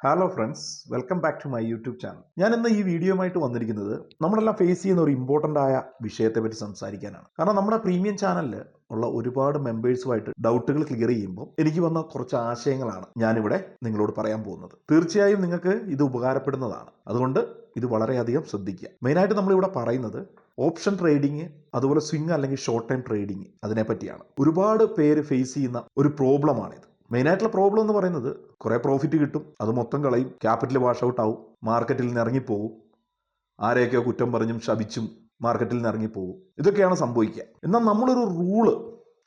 Hello friends welcome back to my YouTube channel ഞാൻ ഇന്ന് ഈ വീഡിയോയുമായിട്ട് വന്നിരിക്കുന്നത് നമ്മളെല്ലാം ഫേസ് ചെയ്യുന്ന ഒരു ഇമ്പോർട്ടന്റ് ആയ വിഷയത്തെ പറ്റി സംസാരിക്കാനാണ്. കാരണം നമ്മുടെ പ്രീമിയം ചാനലിൽ ഉള്ള ഒരുപാട് മെമ്പേഴ്സുമായിട്ട് ഡൗട്ടുകൾ ക്ലിയർ ചെയ്യുമ്പോൾ എനിക്ക് വന്ന കുറച്ച് ആശയങ്ങളാണ് ഞാനിവിടെ നിങ്ങളോട് പറയാൻ പോകുന്നത്. തീർച്ചയായും നിങ്ങൾക്ക് ഇത് ഉപകാരപ്പെടുന്നതാണ്. അതുകൊണ്ട് ഇത് വളരെയധികം ശ്രദ്ധിക്കുക. മെയിനായിട്ട് നമ്മളിവിടെ പറയുന്നത് ഓപ്ഷൻ ട്രേഡിങ് അതുപോലെ സ്വിങ് അല്ലെങ്കിൽ ഷോർട്ട് ടൈം ട്രേഡിങ് അതിനെപ്പറ്റിയാണ്. ഒരുപാട് പേര് ഫേസ് ചെയ്യുന്ന ഒരു പ്രോബ്ലമാണിത് മെയിനായിട്ടുള്ള പ്രോബ്ലം എന്ന് പറയുന്നത് കുറേ പ്രോഫിറ്റ് കിട്ടും അത് മൊത്തം കളയും ക്യാപിറ്റൽ വാഷ് ഔട്ട് ആവും മാർക്കറ്റിൽ നിന്ന് ഇറങ്ങിപ്പോവും ആരെയൊക്കെയോ കുറ്റം പറഞ്ഞും ശപിച്ചും മാർക്കറ്റിൽ നിന്ന് ഇറങ്ങിപ്പോവും ഇതൊക്കെയാണ് സംഭവിക്കുക. എന്നാൽ നമ്മളൊരു റൂൾ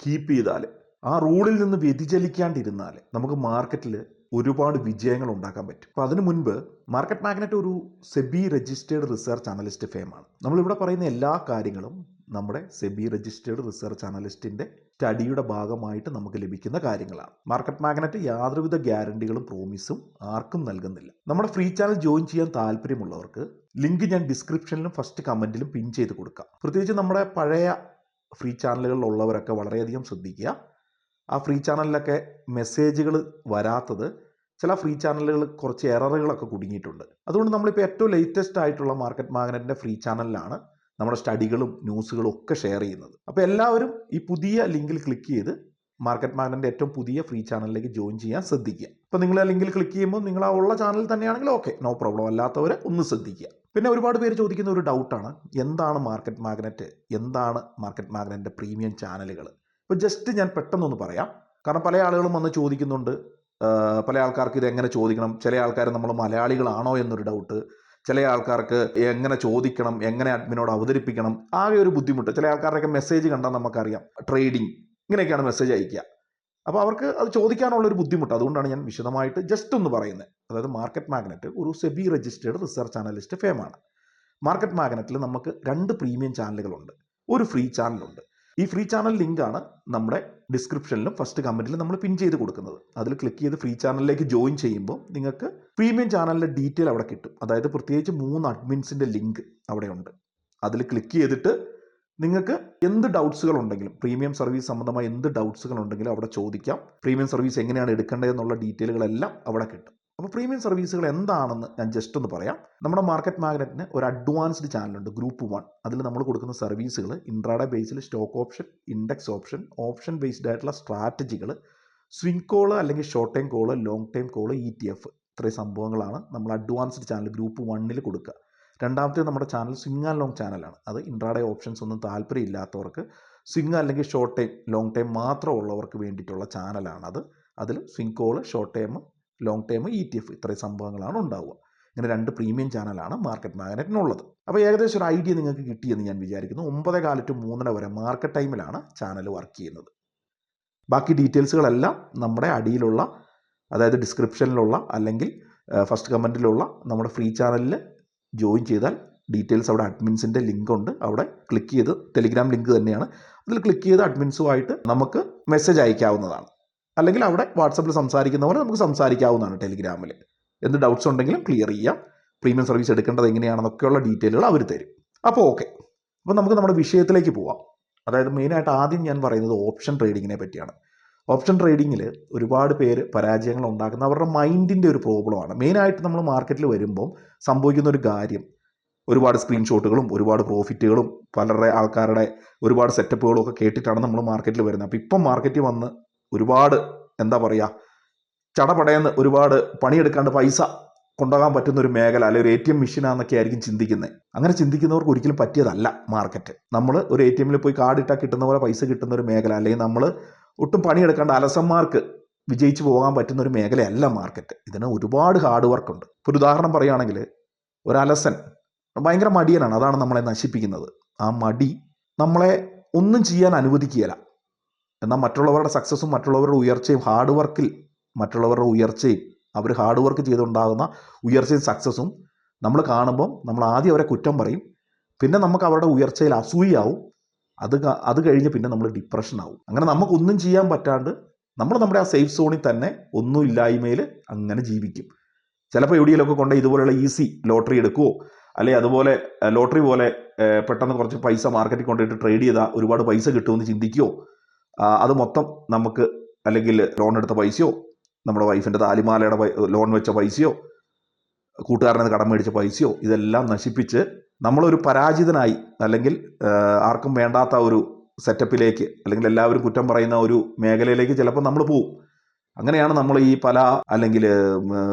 കീപ്പ് ചെയ്താൽ ആ റൂളിൽ നിന്ന് വ്യതിചലിക്കാണ്ടിരുന്നാൽ നമുക്ക് മാർക്കറ്റിൽ ഒരുപാട് വിജയങ്ങൾ ഉണ്ടാക്കാൻ പറ്റും. അപ്പോൾ അതിനു മുൻപ് മാർക്കറ്റ് മാഗ്നറ്റ് ഒരു സെബി രജിസ്റ്റേർഡ് റിസർച്ച് അനലിസ്റ്റ് ഫേമാണ് നമ്മളിവിടെ പറയുന്ന എല്ലാ കാര്യങ്ങളും നമ്മുടെ സെബി രജിസ്റ്റേർഡ് റിസർച്ച് അനലിസ്റ്റിന്റെ സ്റ്റഡിയുടെ ഭാഗമായിട്ട് നമുക്ക് ലഭിക്കുന്ന കാര്യങ്ങളാണ്. മാർക്കറ്റ് മാഗ്നറ്റ് യാതൊരുവിധ ഗ്യാരണ്ടികളും പ്രോമിസും ആർക്കും നൽകുന്നില്ല. നമ്മുടെ ഫ്രീ ചാനൽ ജോയിൻ ചെയ്യാൻ താല്പര്യമുള്ളവർക്ക് ലിങ്ക് ഞാൻ ഡിസ്ക്രിപ്ഷനിലും ഫസ്റ്റ് കമന്റിലും പിൻ ചെയ്ത് കൊടുക്കാം. പ്രത്യേകിച്ച് നമ്മുടെ പഴയ ഫ്രീ ചാനലുകളിലുള്ളവരൊക്കെ വളരെയധികം ശ്രദ്ധിക്കുക. ആ ഫ്രീ ചാനലിലൊക്കെ മെസ്സേജുകൾ വരാത്തത് ചില ഫ്രീ ചാനലുകൾ കുറച്ച് എററുകളൊക്കെ കുടുങ്ങിയിട്ടുണ്ട്. അതുകൊണ്ട് നമ്മളിപ്പോൾ ഏറ്റവും ലേറ്റസ്റ്റ് ആയിട്ടുള്ള മാർക്കറ്റ് മാഗ്നറ്റിന്റെ ഫ്രീ ചാനലിലാണ് നമ്മുടെ സ്റ്റഡികളും ന്യൂസുകളും ഒക്കെ ഷെയർ ചെയ്യുന്നത്. അപ്പോൾ എല്ലാവരും ഈ പുതിയ ലിങ്കിൽ ക്ലിക്ക് ചെയ്ത് മാർക്കറ്റ് മാഗ്നന്റെ ഏറ്റവും പുതിയ ഫ്രീ ചാനലിലേക്ക് ജോയിൻ ചെയ്യാൻ ശ്രദ്ധിക്കുക. അപ്പോൾ നിങ്ങൾ ആ ലിങ്കിൽ ക്ലിക്ക് ചെയ്യുമ്പോൾ നിങ്ങൾ ആ ഉള്ള ചാനൽ തന്നെയാണെങ്കിൽ ഓക്കെ നോ പ്രോബ്ലം അല്ലാത്തവരെ ഒന്ന് ശ്രദ്ധിക്കുക. പിന്നെ ഒരുപാട് പേര് ചോദിക്കുന്ന ഒരു ഡൗട്ടാണ് എന്താണ് മാർക്കറ്റ് മാഗ്നറ്റ് എന്താണ് മാർക്കറ്റ് മാഗ്നറ്റിന്റെ പ്രീമിയം ചാനലുകൾ? ഇപ്പോൾ ജസ്റ്റ് ഞാൻ പെട്ടെന്നൊന്ന് പറയാം. കാരണം പല ആളുകളും വന്ന് ചോദിക്കുന്നുണ്ട് പല ആൾക്കാർക്ക് ഇത് എങ്ങനെ ചോദിക്കണം ചില ആൾക്കാർ നമ്മൾ മലയാളികളാണോ എന്നൊരു ഡൗട്ട് ചില ആൾക്കാർക്ക് എങ്ങനെ ചോദിക്കണം എങ്ങനെ അഡ്മിനോട് അവതരിപ്പിക്കണം ആകെ ഒരു ബുദ്ധിമുട്ട്. ചില ആൾക്കാരുടെയൊക്കെ മെസ്സേജ് കണ്ടാൽ നമുക്കറിയാം ട്രേഡിങ് ഇങ്ങനെയൊക്കെയാണ് മെസ്സേജ് അയക്കുക അപ്പോൾ അവർക്ക് അത് ചോദിക്കാനുള്ള ഒരു ബുദ്ധിമുട്ട്. അതുകൊണ്ടാണ് ഞാൻ വിശദമായിട്ട് ജസ്റ്റ് ഒന്ന് പറയുന്നത്. അതായത് മാർക്കറ്റ് മാഗ്നറ്റ് ഒരു സെബി രജിസ്റ്റേർഡ് റിസർച്ച് അനലിസ്റ്റ് ഫേമാണ് മാർക്കറ്റ് മാഗ്നറ്റിൽ നമുക്ക് രണ്ട് പ്രീമിയം ചാനലുകളുണ്ട് ഒരു ഫ്രീ ചാനലുണ്ട് ഈ ഫ്രീ ചാനൽ ലിങ്കാണ് നമ്മുടെ ഡിസ്ക്രിപ്ഷനിലും ഫസ്റ്റ് കമന്റിലും നമ്മൾ പിൻ ചെയ്ത് കൊടുക്കുന്നത്. അതിൽ ക്ലിക്ക് ചെയ്ത് ഫ്രീ ചാനലിലേക്ക് ജോയിൻ ചെയ്യുമ്പോൾ നിങ്ങൾക്ക് പ്രീമിയം ചാനലിന്റെ ഡീറ്റെയിൽ അവിടെ കിട്ടും. അതായത് പ്രത്യേകിച്ച് മൂന്ന് അഡ്മിൻസിന്റെ ലിങ്ക് അവിടെയുണ്ട് അതിൽ ക്ലിക്ക് ചെയ്തിട്ട് നിങ്ങൾക്ക് എന്ത് ഡൗട്ട്സുകൾ ഉണ്ടെങ്കിലും പ്രീമിയം സർവീസ് സംബന്ധമായ എന്ത് ഡൗട്ട്സുകൾ ഉണ്ടെങ്കിലും അവിടെ ചോദിക്കാം. പ്രീമിയം സർവീസ് എങ്ങനെയാണ് എടുക്കേണ്ടതെന്നുള്ള ഡീറ്റെയിലുകളെല്ലാം അവിടെ കിട്ടും. അപ്പോൾ പ്രീമിയം സർവീസുകൾ എന്താണെന്ന് ഞാൻ ജസ്റ്റ് ഒന്ന് പറയാം. നമ്മുടെ മാർക്കറ്റ് മാഗ്നറ്റിന് ഒരു അഡ്വാൻസ്ഡ് ചാനലുണ്ട് ഗ്രൂപ്പ് വൺ അതിൽ നമ്മൾ കൊടുക്കുന്ന സർവീസുകൾ ഇൻട്രാഡ ബേസിൽ stock option index option option based ആയിട്ടുള്ള സ്ട്രാറ്റജികൾ സ്വിംഗ് കോൾ അല്ലെങ്കിൽ short time call long time call E T F ഇത്രയും സംഭവങ്ങളാണ് നമ്മൾ അഡ്വാൻസ്ഡ് ചാനൽ ഗ്രൂപ്പ് വണ്ണിൽ കൊടുക്കുക. രണ്ടാമത്തെ നമ്മുടെ ചാനൽ സ്വിംഗ് ആൻഡ് ലോങ് ചാനലാണ് അത് ഇൻട്രാഡേ ഓപ്ഷൻസ് ഒന്നും താല്പര്യമില്ലാത്തവർക്ക് സ്വിംഗ് അല്ലെങ്കിൽ ഷോർട്ട് ടൈം ലോങ് ടൈം മാത്രമുള്ളവർക്ക് വേണ്ടിയിട്ടുള്ള ചാനലാണ് അത്. അതിൽ swing call short time long term E T F ഇത്രയും സംഭവങ്ങളാണ് ഉണ്ടാവുക. ഇങ്ങനെ രണ്ട് പ്രീമിയം ചാനലാണ് മാർക്കറ്റ് മാഗ്നറ്റിനുള്ളത് അപ്പോൾ ഏകദേശം ഒരു ഐഡിയ നിങ്ങൾക്ക് കിട്ടിയെന്ന് ഞാൻ വിചാരിക്കുന്നു. ഒമ്പതേ കാല ടു മൂന്നര വരെ മാർക്കറ്റ് ടൈമിലാണ് ചാനൽ വർക്ക് ചെയ്യുന്നത്. ബാക്കി ഡീറ്റെയിൽസുകളെല്ലാം നമ്മുടെ അടിയിലുള്ള അതായത് ഡിസ്ക്രിപ്ഷനിലുള്ള അല്ലെങ്കിൽ ഫസ്റ്റ് കമന്റിലുള്ള നമ്മുടെ ഫ്രീ ചാനലിൽ ജോയിൻ ചെയ്താൽ ഡീറ്റെയിൽസ് അവിടെ അഡ്മിൻസിന്റെ ലിങ്ക് ഉണ്ട്. അവിടെ ക്ലിക്ക് ചെയ്ത് ടെലിഗ്രാം ലിങ്ക് തന്നെയാണ്. അതിൽ ക്ലിക്ക് ചെയ്ത് അഡ്മിൻസുമായിട്ട് നമുക്ക് മെസ്സേജ് അയക്കാവുന്നതാണ്. അല്ലെങ്കിൽ അവിടെ വാട്സപ്പിൽ പോലെ നമുക്ക് സംസാരിക്കാവുന്നതാണ് ടെലിഗ്രാമിൽ. എന്ത് ഡൗട്ട്സ് ഉണ്ടെങ്കിലും ക്ലിയർ ചെയ്യാം. പ്രീമിയം സർവീസ് എടുക്കേണ്ടത് എങ്ങനെയാണെന്നൊക്കെയുള്ള ഡീറ്റെയിലുകൾ അവർ തരും. അപ്പോൾ ഓക്കെ അപ്പോൾ നമുക്ക് നമ്മുടെ വിഷയത്തിലേക്ക് പോവാം. അതായത് മെയിനായിട്ട് ആദ്യം ഞാൻ പറയുന്നത് ഓപ്ഷൻ ട്രേഡിങ്ങിനെ പറ്റിയാണ്. ഓപ്ഷൻ ട്രേഡിങ്ങിൽ ഒരുപാട് പേര് പരാജയങ്ങൾ ഉണ്ടാക്കുന്ന അവരുടെ മൈൻഡിന്റെ ഒരു പ്രോബ്ലമാണ് മെയിനായിട്ട് നമ്മൾ മാർക്കറ്റിൽ വരുമ്പോൾ സംഭവിക്കുന്ന ഒരു കാര്യം ഒരുപാട് സ്ക്രീൻഷോട്ടുകളും ഒരുപാട് പ്രോഫിറ്റുകളും പലരുടെ ആൾക്കാരുടെ ഒരുപാട് സെറ്റപ്പുകളും ഒക്കെ കേട്ടിട്ടാണ് നമ്മൾ മാർക്കറ്റിൽ വരുന്നത്. അപ്പോൾ ഇപ്പം മാർക്കറ്റിൽ വന്ന് ഒരുപാട് എന്താ പറയുക ചടപടയെന്ന് ഒരുപാട് പണിയെടുക്കാണ്ട് പൈസ കൊണ്ടുപോകാൻ പറ്റുന്ന ഒരു മേഖല അല്ലെങ്കിൽ ഒരു എ ടി എം മെഷീനാന്നൊക്കെ ആയിരിക്കും ചിന്തിക്കുന്നത്. അങ്ങനെ ചിന്തിക്കുന്നവർക്ക് ഒരിക്കലും പറ്റിയതല്ല മാർക്കറ്റ് നമ്മൾ ഒരു എ ടി എമ്മിൽ പോയി കാർഡ് ഇട്ടാൽ കിട്ടുന്ന പോലെ പൈസ കിട്ടുന്ന ഒരു മേഖല അല്ലെങ്കിൽ നമ്മൾ ഒട്ടും പണിയെടുക്കാണ്ട് അലസന്മാർക്ക് വിജയിച്ചു പോകാൻ പറ്റുന്ന ഒരു മേഖലയല്ല മാർക്കറ്റ് ഇതിന് ഒരുപാട് ഹാർഡ് വർക്ക് ഉണ്ട്. ഇപ്പോൾ ഒരു ഉദാഹരണം പറയുകയാണെങ്കിൽ ഒരു അലസൻ ഭയങ്കര മടിയനാണ്. അതാണ് നമ്മളെ നശിപ്പിക്കുന്നത്. ആ മടി നമ്മളെ ഒന്നും ചെയ്യാൻ അനുവദിക്കുകയില്ല. എന്നാൽ മറ്റുള്ളവരുടെ സക്സസ്സും മറ്റുള്ളവരുടെ ഉയർച്ചയും ഹാർഡ് വർക്കിൽ മറ്റുള്ളവരുടെ ഉയർച്ചയും അവർ ഹാർഡ് വർക്ക് ചെയ്തുണ്ടാകുന്ന ഉയർച്ചയും സക്സസ്സും നമ്മൾ കാണുമ്പം നമ്മൾ ആദ്യം അവരെ കുറ്റം പറയും. പിന്നെ നമുക്ക് അവരുടെ ഉയർച്ചയിൽ അസൂയാവും അത് അത് കഴിഞ്ഞ് പിന്നെ നമ്മൾ ഡിപ്രഷൻ ആവും. അങ്ങനെ നമുക്കൊന്നും ചെയ്യാൻ പറ്റാണ്ട് നമ്മൾ നമ്മുടെ ആ സേഫ് സോണിൽ തന്നെ ഒന്നും ഇല്ലായ്മയിൽ അങ്ങനെ ജീവിക്കും. ചിലപ്പോൾ എവിടെയെങ്കിലുമൊക്കെ കൊണ്ട് ഇതുപോലെയുള്ള ഈസി ലോട്ടറി എടുക്കുവോ? അല്ലെ അതുപോലെ ലോട്ടറി പോലെ പെട്ടെന്ന് കുറച്ച് പൈസ മാർക്കറ്റിൽ കൊണ്ടുപോയിട്ട് ട്രേഡ് ചെയ്താൽ ഒരുപാട് പൈസ കിട്ടുമെന്ന് ചിന്തിക്കുവോ? ആ, അത് മൊത്തം നമുക്ക് അല്ലെങ്കിൽ ലോൺ എടുത്ത പൈസയോ നമ്മുടെ വൈഫിന്റെ താലിമാലയുടെ ലോൺ വെച്ച പൈസയോ കൂട്ടുകാരനെ കടം മേടിച്ച പൈസയോ ഇതെല്ലാം നശിപ്പിച്ച് നമ്മളൊരു പരാജിതനായി അല്ലെങ്കിൽ ആർക്കും വേണ്ടാത്ത ഒരു സെറ്റപ്പിലേക്ക് അല്ലെങ്കിൽ എല്ലാവരും കുറ്റം പറയുന്ന ഒരു മേഖലയിലേക്ക് ചിലപ്പോൾ നമ്മൾ പോവും. അങ്ങനെയാണ് നമ്മൾ ഈ പല അല്ലെങ്കിൽ